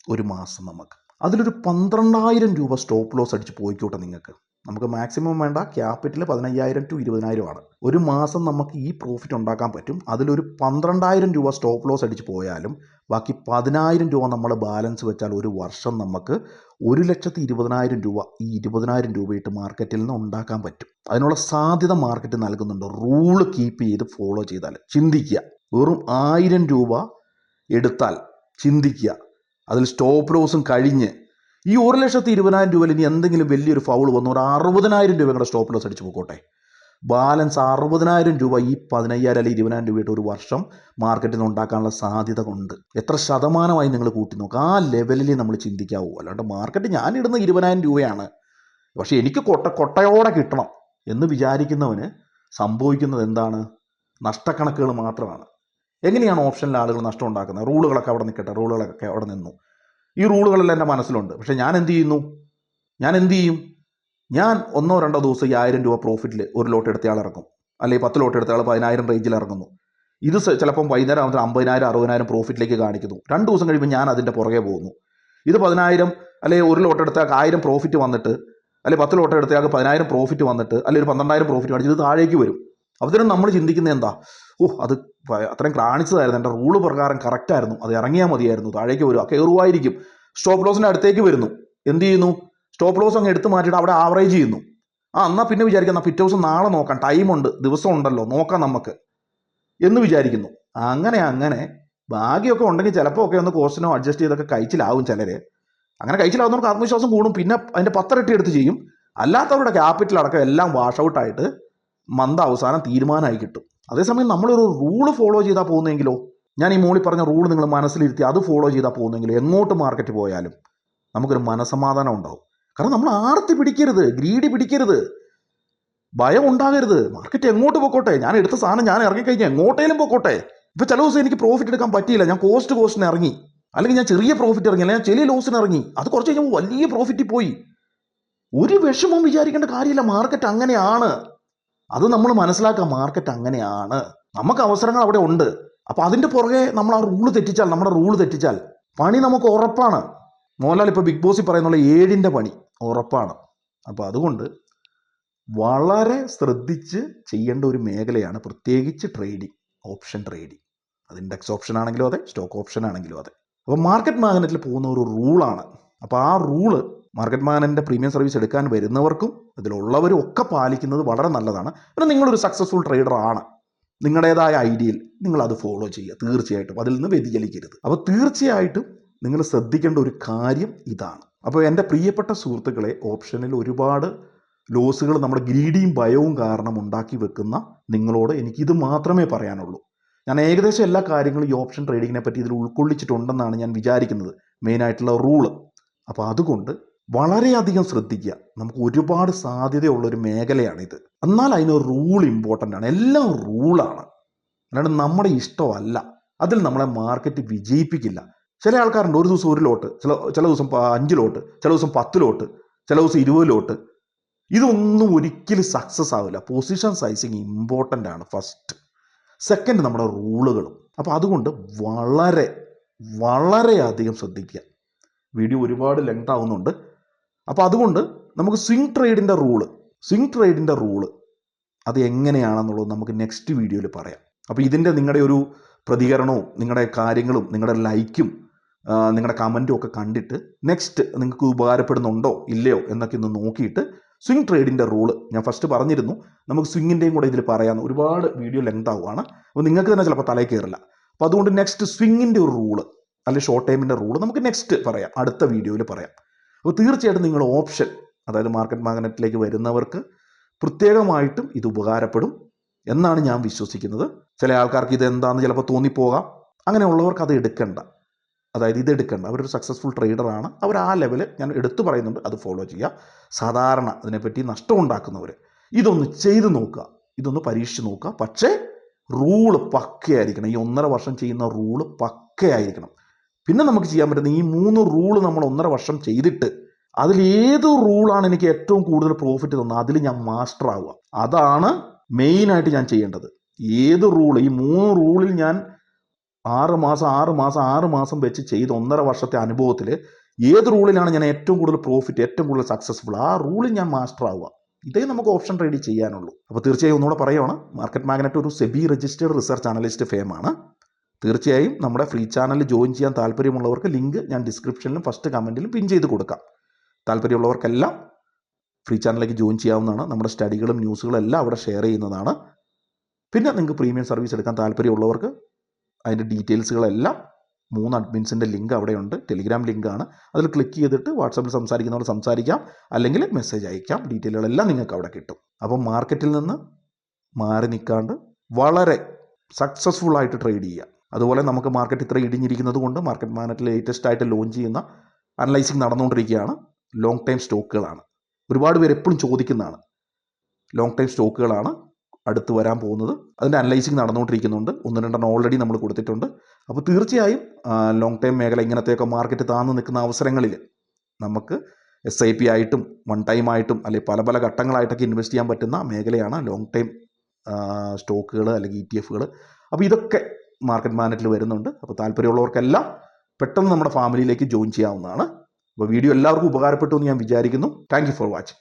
ഒരു മാസം നമുക്ക്. അതിലൊരു പന്ത്രണ്ടായിരം രൂപ സ്റ്റോപ്പ് ലോസ് അടിച്ച് പോയിക്കോട്ടെ നിങ്ങൾക്ക്. നമുക്ക് മാക്സിമം വേണ്ട ക്യാപിറ്റൽ പതിനയ്യായിരം ടു ഇരുപതിനായിരം ആണ്. ഒരു മാസം നമുക്ക് ഈ പ്രോഫിറ്റ് ഉണ്ടാക്കാൻ പറ്റും. അതിലൊരു പന്ത്രണ്ടായിരം രൂപ സ്റ്റോപ്പ് ലോസ് അടിച്ച് പോയാലും ബാക്കി പതിനായിരം രൂപ നമ്മൾ ബാലൻസ് വെച്ചാൽ ഒരു വർഷം നമുക്ക് ഒരു ലക്ഷത്തി ഇരുപതിനായിരം രൂപ ഈ ഇരുപതിനായിരം രൂപയിട്ട് മാർക്കറ്റിൽ നിന്ന് ഉണ്ടാക്കാൻ പറ്റും. അതിനുള്ള സാധ്യത മാർക്കറ്റ് നൽകുന്നുണ്ട്. റൂൾ കീപ്പ് ചെയ്ത് ഫോളോ ചെയ്താൽ. ചിന്തിക്കുക. വെറും ആയിരം രൂപ എടുത്താൽ ചിന്തിക്കുക. അതിൽ സ്റ്റോപ്പ് ലോസും കഴിഞ്ഞ് ഈ ഒരു ലക്ഷത്തി ഇരുപതിനായിരം രൂപയിൽ ഇനി എന്തെങ്കിലും വലിയൊരു ഫൗൾ വന്നു ഒരു അറുപതിനായിരം രൂപ സ്റ്റോപ്പ് ലോസ് അടിച്ച് പോയിക്കോട്ടെ ബാലൻസ് അറുപതിനായിരം രൂപ ഈ പതിനയ്യായിരം അല്ലെങ്കിൽ ഇരുപതിനായിരം രൂപയുടെ ഒരു വർഷം മാർക്കറ്റിൽ നിന്ന് ഉണ്ടാക്കാനുള്ള സാധ്യത കൊണ്ട് എത്ര ശതമാനമായി നിങ്ങൾ കൂട്ടി നോക്കുക ആ ലെവലിൽ നമ്മൾ ചിന്തിക്കാവൂ. അല്ലാണ്ട് മാർക്കറ്റ് ഞാൻ ഇടുന്ന ഇരുപതിനായിരം രൂപയാണ്. പക്ഷേ എനിക്ക് കൊട്ട കൊട്ടയോടെ കിട്ടണം എന്ന് വിചാരിക്കുന്നവന് സംഭവിക്കുന്നത് എന്താണ്? നഷ്ടക്കണക്കുകൾ മാത്രമാണ്. എങ്ങനെയാണ് ഓപ്ഷനിൽ ആളുകൾ നഷ്ടം ഉണ്ടാക്കുന്നത്? റൂളുകളൊക്കെ അവിടെ നിൽക്കട്ടെ. റൂളുകളൊക്കെ അവിടെ നിന്നു. ഈ റൂളുകളെല്ലാം എന്റെ മനസ്സിലുണ്ട്. പക്ഷേ ഞാൻ എന്ത് ചെയ്യുന്നു? ഞാൻ എന്ത് ചെയ്യും? ഞാൻ ഒന്നോ രണ്ടോ ദിവസം ഈ ആയിരം രൂപ പ്രോഫിറ്റിൽ ഒരു ലോട്ട് എടുത്തയാൾ ഇറങ്ങും അല്ലെങ്കിൽ പത്ത് ലോട്ട് എടുത്തയാൾ പതിനായിരം റേഞ്ചിൽ ഇറങ്ങുന്നു. ഇത് ചിലപ്പം വൈകുന്നേരം ആകുമ്പോൾ അമ്പതിനായിരം അറുപതിനായിരം പ്രോഫിറ്റിലേക്ക് കാണിക്കുന്നു. രണ്ട് ദിവസം കഴിയുമ്പോൾ ഞാൻ അതിന്റെ പുറകെ പോകുന്നു. ഇത് പതിനായിരം അല്ലെങ്കിൽ ഒരു ലോട്ട് എടുത്താൽ ആയിരം പ്രോഫിറ്റ് വന്നിട്ട് അല്ലെങ്കിൽ പത്ത് ലോട്ട് എടുത്താൽ പതിനായിരം പ്രോഫിറ്റ് വന്നിട്ട് അല്ലെങ്കിൽ ഒരു പന്ത്രണ്ടായിരം പ്രോഫിറ്റ് കാണിച്ച് ഇത് താഴേക്ക് വരും. അവസരം നമ്മൾ ചിന്തിക്കുന്നത് എന്താ? ഓ അത് അത്രയും കാണിച്ചതായിരുന്നു എന്റെ റൂൾ പ്രകാരം കറക്റ്റായിരുന്നു അത് ഇറങ്ങിയാൽ മതിയായിരുന്നു. താഴേക്ക് വരും. കയറുമായിരിക്കും സ്റ്റോപ്പ് ലോസിന്റെ അടുത്തേക്ക് വരുന്നു. എന്ത് ചെയ്യുന്നു? സ്റ്റോപ്പ് ലോസ് അങ്ങ് എടുത്ത് മാറ്റിയിട്ട് അവിടെ ആവറേജ് ചെയ്യുന്നു. ആ എന്നാൽ പിന്നെ വിചാരിക്കുന്ന പിറ്റേ ദിവസം നാളെ നോക്കാം. ടൈമുണ്ട് ദിവസം ഉണ്ടല്ലോ നോക്കാം നമുക്ക്. എന്ന് വിചാരിക്കുന്നു. അങ്ങനെ അങ്ങനെ ഭാഗ്യമൊക്കെ ഉണ്ടെങ്കിൽ ചിലപ്പോൾ ഒക്കെ ഒന്ന് കോസ്റ്റിനോ അഡ്ജസ്റ്റ് ചെയ്തൊക്കെ കഴിച്ചിലാവും ചിലർ അങ്ങനെ കഴിച്ചിലാവുന്നവർക്ക് ആത്മവിശ്വാസം കൂടും പിന്നെ അതിന്റെ പത്തരട്ടി എടുത്ത് ചെയ്യും. അല്ലാത്തവരുടെ ക്യാപിറ്റൽ അടക്കം എല്ലാം വാഷ് ഔട്ടായിട്ട് മന്ത് അവസാനം തീരുമാനമായി കിട്ടും. അതേസമയം നമ്മളൊരു റൂൾ ഫോളോ ചെയ്താൽ പോകുന്നെങ്കിലോ? ഞാൻ ഈ മോളി പറഞ്ഞ റൂൾ നിങ്ങൾ മനസ്സിലിരുത്തി അത് ഫോളോ ചെയ്താൽ പോകുന്നെങ്കിലോ? എങ്ങോട്ട് മാർക്കറ്റ് പോയാലും നമുക്കൊരു മനസമാധാനം ഉണ്ടാവും. കാരണം നമ്മൾ ആർത്തി പിടിക്കരുത് ഗ്രീഡി പിടിക്കരുത്. ഭയം ഉണ്ടാകരുത്. മാർക്കറ്റ് എങ്ങോട്ട് പോക്കോട്ടെ? ഞാൻ എടുത്ത സാധനം ഞാൻ ഇറങ്ങിക്കഴിഞ്ഞാൽ എങ്ങോട്ടേലും പോക്കോട്ടെ? ഇപ്പൊ ചില ദിവസം എനിക്ക് പ്രോഫിറ്റ് എടുക്കാൻ പറ്റിയില്ല. ഞാൻ കോസ്റ്റ് കോസ്റ്റിന് ഇറങ്ങി. അല്ലെങ്കിൽ ഞാൻ ചെറിയ പ്രോഫിറ്റ് ഇറങ്ങി. അല്ലെങ്കിൽ ഞാൻ ചെറിയ ലോസിന് ഇറങ്ങി. അത് കുറച്ച് കഴിഞ്ഞപ്പോൾ വലിയ പ്രോഫിറ്റിൽ പോയി. ഒരു വിഷമം വിചാരിക്കേണ്ട കാര്യമില്ല. മാർക്കറ്റ് അങ്ങനെയാണ്. അത് നമ്മൾ മനസ്സിലാക്കുക മാർക്കറ്റ് അങ്ങനെയാണ്. നമുക്ക് അവസരങ്ങൾ അവിടെ ഉണ്ട്. അപ്പൊ അതിന്റെ പുറകെ നമ്മൾ ആ റൂൾ തെറ്റിച്ചാൽ നമ്മുടെ റൂൾ തെറ്റിച്ചാൽ പണി നമുക്ക് ഉറപ്പാണ്. മോഹൻലാൽ ഇപ്പോൾ ബിഗ് ബോസിൽ പറയുന്നുള്ള ഏഴിന്റെ പണി ഉറപ്പാണ്. അപ്പോൾ അതുകൊണ്ട് വളരെ ശ്രദ്ധിച്ച് ചെയ്യേണ്ട ഒരു മേഖലയാണ് പ്രത്യേകിച്ച് ട്രേഡിംഗ് ഓപ്ഷൻ ട്രേഡിംഗ് അത് ഇൻഡെക്സ് ഓപ്ഷൻ ആണെങ്കിലും അതെ സ്റ്റോക്ക് ഓപ്ഷൻ ആണെങ്കിലും അതെ. അപ്പോൾ മാർക്കറ്റ് മാഗ്നറ്റിൽ പോകുന്ന ഒരു റൂളാണ് അപ്പോൾ ആ റൂൾ മാർക്കറ്റ് മാഗ്നറ്റിന്റെ പ്രീമിയം സർവീസ് എടുക്കാൻ വരുന്നവർക്കും ഇതിലുള്ളവരും ഒക്കെ പാലിക്കുന്നത് വളരെ നല്ലതാണ്. പിന്നെ നിങ്ങളൊരു സക്സസ്ഫുൾ ട്രേഡർ ആണ്. നിങ്ങളുടേതായ ഐഡിയയിൽ നിങ്ങളത് ഫോളോ ചെയ്യുക. തീർച്ചയായിട്ടും അതിൽ നിന്ന് വ്യതിചലിക്കരുത്. അപ്പോൾ തീർച്ചയായിട്ടും നിങ്ങൾ ശ്രദ്ധിക്കേണ്ട ഒരു കാര്യം ഇതാണ്. അപ്പോൾ എന്റെ പ്രിയപ്പെട്ട സുഹൃത്തുക്കളെ ഓപ്ഷനിൽ ഒരുപാട് ലോസുകൾ നമ്മുടെ ഗ്രീഡിയും ഭയവും കാരണം ഉണ്ടാക്കി വെക്കുന്ന നിങ്ങളോട് എനിക്കിത് മാത്രമേ പറയാനുള്ളൂ. ഞാൻ ഏകദേശം എല്ലാ കാര്യങ്ങളും ഈ ഓപ്ഷൻ ട്രേഡിങ്ങിനെ പറ്റി ഇതിൽ ഉൾക്കൊള്ളിച്ചിട്ടുണ്ടെന്നാണ് ഞാൻ വിചാരിക്കുന്നത്. മെയിൻ ആയിട്ടുള്ള റൂൾ. അപ്പോൾ അതുകൊണ്ട് വളരെയധികം ശ്രദ്ധിക്കുക. നമുക്ക് ഒരുപാട് സാധ്യതയുള്ളൊരു മേഖലയാണിത്. എന്നാൽ അതിന് റൂൾ ഇമ്പോർട്ടന്റ് ആണ്. എല്ലാം റൂളാണ്. അല്ലാണ്ട് നമ്മുടെ ഇഷ്ടമല്ല. അതിൽ നമ്മളെ മാർക്കറ്റ് വിജയിപ്പിക്കില്ല. ചില ആൾക്കാരുണ്ട് ഒരു ദിവസം ഒരു ലോട്ട് ചില ചില ദിവസം അഞ്ച് ലോട്ട് ചില ദിവസം പത്ത് ലോട്ട് ചില ദിവസം ഇരുപത് ലോട്ട്. ഇതൊന്നും ഒരിക്കലും സക്സസ് ആവില്ല. പൊസിഷൻ സൈസിങ് ഇമ്പോർട്ടന്റ് ആണ് ഫസ്റ്റ് സെക്കൻഡ് നമ്മുടെ റൂളുകളും. അപ്പോൾ അതുകൊണ്ട് വളരെ വളരെയധികം ശ്രദ്ധിക്കുക. വീഡിയോ ഒരുപാട് ലെങ്ത് ആവുന്നുണ്ട്. അപ്പോൾ അതുകൊണ്ട് നമുക്ക് സ്വിങ് ട്രേഡിന്റെ റൂൾ സ്വിങ് ട്രേഡിന്റെ റൂൾ അത് എങ്ങനെയാണെന്നുള്ളത് നമുക്ക് നെക്സ്റ്റ് വീഡിയോയിൽ പറയാം. അപ്പോൾ ഇതിന്റെ നിങ്ങളുടെ ഒരു പ്രതികരണവും നിങ്ങളുടെ കാര്യങ്ങളും നിങ്ങളുടെ ലൈക്കും നിങ്ങളുടെ കമന്റും ഒക്കെ കണ്ടിട്ട് നെക്സ്റ്റ് നിങ്ങൾക്ക് ഉപകാരപ്പെടുന്നുണ്ടോ ഇല്ലയോ എന്നൊക്കെ ഒന്ന് നോക്കിയിട്ട് സ്വിംഗ് ട്രേഡിന്റെ റൂൾ ഞാൻ ഫസ്റ്റ് പറഞ്ഞിരുന്നു. നമുക്ക് സ്വിങ്ങിന്റെയും കൂടെ ഇതിൽ പറയാമെന്ന് ഒരുപാട് വീഡിയോ ലെങ്ത് ആവുകയാണ് അപ്പോൾ നിങ്ങൾക്ക് തന്നെ ചിലപ്പോൾ തലയിൽ കയറില്ല അപ്പോൾ അതുകൊണ്ട് നെക്സ്റ്റ് സ്വിങ്ങിന്റെ ഒരു റൂൾ അല്ലെങ്കിൽ ഷോർട്ട് ടൈമിന്റെ റൂൾ നമുക്ക് നെക്സ്റ്റ് പറയാം. അടുത്ത വീഡിയോയിൽ പറയാം. അപ്പോൾ തീർച്ചയായിട്ടും നിങ്ങൾ ഓപ്ഷൻ അതായത് മാർക്കറ്റ് മാഗ്നറ്റിലേക്ക് വരുന്നവർക്ക് പ്രത്യേകമായിട്ടും ഇത് ഉപകാരപ്പെടും എന്നാണ് ഞാൻ വിശ്വസിക്കുന്നത്. ചില ആൾക്കാർക്ക് ഇത് എന്താണെന്ന് ചിലപ്പോൾ തോന്നിപ്പോകാം. അങ്ങനെയുള്ളവർക്ക് അത് എടുക്കണ്ട. അതായത് ഇത് എടുക്കേണ്ട അവരൊരു സക്സസ്ഫുൾ ട്രേഡറാണ് അവർ ആ ലെവൽ ഞാൻ എടുത്തു പറയുന്നുണ്ട് അത് ഫോളോ ചെയ്യുക. സാധാരണ അതിനെപ്പറ്റി നഷ്ടം ഉണ്ടാക്കുന്നവർ ഇതൊന്ന് ചെയ്ത് നോക്കുക ഇതൊന്ന് പരീക്ഷിച്ച് നോക്കുക. പക്ഷേ റൂൾ പക്കയായിരിക്കണം. ഈ ഒന്നര വർഷം ചെയ്യുന്ന റൂൾ പക്കയായിരിക്കണം. പിന്നെ നമുക്ക് ചെയ്യാൻ പറ്റുന്ന ഈ മൂന്ന് റൂൾ നമ്മൾ ഒന്നര വർഷം ചെയ്തിട്ട് അതിൽ ഏത് റൂളാണ് എനിക്ക് ഏറ്റവും കൂടുതൽ പ്രോഫിറ്റ് തന്നത്? അതിൽ ഞാൻ മാസ്റ്റർ ആവുക. അതാണ് മെയിനായിട്ട് ഞാൻ ചെയ്യേണ്ടത്. ഏത് റൂൾ ഈ മൂന്ന് റൂളിൽ ഞാൻ ആറ് മാസം ആറ് മാസം ആറ് മാസം വെച്ച് ചെയ്ത് ഒന്നര വർഷത്തെ അനുഭവത്തിൽ ഏത് റൂളിലാണ് ഞാൻ ഏറ്റവും കൂടുതൽ പ്രോഫിറ്റ് ഏറ്റവും കൂടുതൽ സക്സസ്ഫുൾ ആ റൂളിൽ ഞാൻ മാസ്റ്റർ ആവുക. ഇതേ നമുക്ക് ഓപ്ഷൻ ട്രേഡ് ചെയ്യാനുള്ളൂ. അപ്പോൾ തീർച്ചയായും ഒന്നുകൂടെ പറയുവാണ് മാർക്കറ്റ് മാഗ്നറ്റ് ഒരു സെബി രജിസ്റ്റേഡ് റിസർച്ച് അനലിസ്റ്റ് ഫേമാണ് തീർച്ചയായും നമ്മുടെ ഫ്രീ ചാനൽ ജോയിൻ ചെയ്യാൻ താല്പര്യമുള്ളവർക്ക് ലിങ്ക് ഞാൻ ഡിസ്ക്രിപ്ഷനിലും ഫസ്റ്റ് കമന്റിലും പിൻ ചെയ്ത് കൊടുക്കാം. താല്പര്യമുള്ളവർക്കെല്ലാം ഫ്രീ ചാനലിലേക്ക് ജോയിൻ ചെയ്യാവുന്നതാണ്. നമ്മുടെ സ്റ്റഡികളും ന്യൂസുകളും എല്ലാം അവിടെ ഷെയർ ചെയ്യുന്നതാണ്. പിന്നെ നിങ്ങൾക്ക് പ്രീമിയം സർവീസ് എടുക്കാൻ താല്പര്യമുള്ളവർക്ക് അതിന്റെ ഡീറ്റെയിൽസുകളെല്ലാം മൂന്ന് അഡ്മിൻസിന്റെ ലിങ്ക് അവിടെയുണ്ട്. ടെലിഗ്രാം ലിങ്കാണ്. അതിൽ ക്ലിക്ക് ചെയ്തിട്ട് വാട്സാപ്പിൽ സംസാരിക്കുന്നവർ സംസാരിക്കാം. അല്ലെങ്കിൽ മെസ്സേജ് അയക്കാം. ഡീറ്റെയിലുകളെല്ലാം നിങ്ങൾക്ക് അവിടെ കിട്ടും. അപ്പം മാർക്കറ്റിൽ നിന്ന് മാറി നിൽക്കാണ്ട് വളരെ സക്സസ്ഫുൾ ആയിട്ട് ട്രേഡ് ചെയ്യുക. അതുപോലെ നമുക്ക് മാർക്കറ്റ് ഇത്ര ഇടിഞ്ഞിരിക്കുന്നത് കൊണ്ട് മാർക്കറ്റ് മാനറ്റിൽ ലേറ്റസ്റ്റ് ആയിട്ട് ലോഞ്ച് ചെയ്യുന്ന അനലൈസിങ് നടന്നുകൊണ്ടിരിക്കുകയാണ്. ലോങ് ടൈം സ്റ്റോക്കുകളാണ് ഒരുപാട് പേര് എപ്പോഴും ചോദിക്കുന്നതാണ്. ലോങ് ടൈം സ്റ്റോക്കുകളാണ് അടുത്ത് വരാൻ പോകുന്നത്. അതിന്റെ അനലൈസിങ് നടന്നുകൊണ്ടിരിക്കുന്നുണ്ട്. ഒന്ന് രണ്ടെണ്ണം ഓൾറെഡി നമ്മൾ കൊടുത്തിട്ടുണ്ട്. അപ്പോൾ തീർച്ചയായും ലോങ് ടൈം മേഖല ഇങ്ങനത്തെയൊക്കെ മാർക്കറ്റ് താന്നു നിൽക്കുന്ന അവസരങ്ങളിൽ നമുക്ക് എസ് ഐ പി ആയിട്ടും വൺ ടൈം ആയിട്ടും അല്ലെങ്കിൽ പല പല ഘട്ടങ്ങളായിട്ടൊക്കെ ഇൻവെസ്റ്റ് ചെയ്യാൻ പറ്റുന്ന മേഖലയാണ് ലോങ് ടൈം സ്റ്റോക്കുകൾ അല്ലെങ്കിൽ ഇ ടി എഫുകൾ അപ്പോൾ ഇതൊക്കെ മാർക്കറ്റ് മാനറ്റിൽ വരുന്നുണ്ട്. അപ്പോൾ താല്പര്യമുള്ളവർക്കെല്ലാം പെട്ടെന്ന് നമ്മുടെ ഫാമിലിയിലേക്ക് ജോയിൻ ചെയ്യാവുന്നതാണ്. അപ്പോൾ വീഡിയോ എല്ലാവർക്കും ഉപകാരപ്പെട്ടു എന്ന് ഞാൻ വിചാരിക്കുന്നു. Thank for watching